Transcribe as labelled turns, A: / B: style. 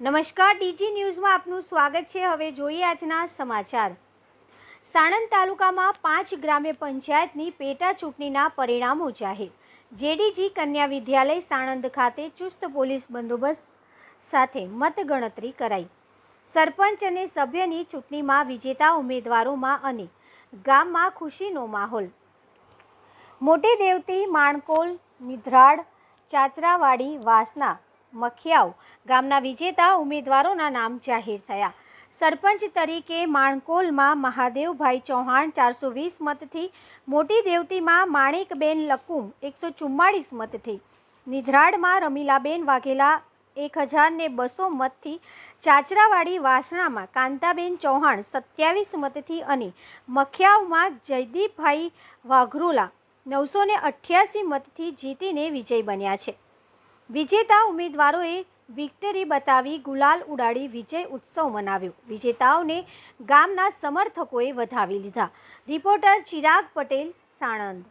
A: નમસ્કાર, ડીજી ન્યૂઝમાં આપનું સ્વાગત છે. હવે જોઈએ આજના સમાચાર. સાણંદ તાલુકામાં પાંચ ગ્રામ્ય પંચાયતની પેટા ચૂંટણીના પરિણામો જાહેર. જેડીજી કન્યા વિદ્યાલય સાણંદ ખાતે ચુસ્ત પોલીસ બંદોબસ્ત સાથે મતગણતરી કરાઈ. સરપંચ અને સભ્યની ચૂંટણીમાં વિજેતા ઉમેદવારોમાં અને ગામમાં ખુશીનો માહોલ. મોટી દેવતી માણકોલ નિધરાડ ચાચરાવાડી, વાસના મખિયાવ ગામના વિજેતા ઉમેદવારોના નામ જાહેર થયા. સરપંચ તરીકે માણકોલમાં મહાદેવભાઈ ચૌહાણ ચારસો વીસ મતથી, મોટી દેવતીમાં માણેકબેન લકુમ એકસો ચુમ્માળીસ મતથી, નિધરાડમાં રમીલાબેન વાઘેલા એક હજારને બસો મતથી, ચાચરાવાડી વાસણામાં કાંતાબેન ચૌહાણ સત્યાવીસ મતથી અને મખિયાવમાં જયદીપભાઈ વાઘરોલા નવસો અઠ્યાસી મતથી જીતીને વિજય બન્યા છે. વિજેતા ઉમેદવારોએ વિક્ટરી બતાવી ગુલાલ ઉડાડી વિજય ઉત્સવ મનાવ્યો. વિજેતાઓને ગામના સમર્થકોએ વધાવી લીધા. રિપોર્ટર ચિરાગ પટેલ, સાણંદ.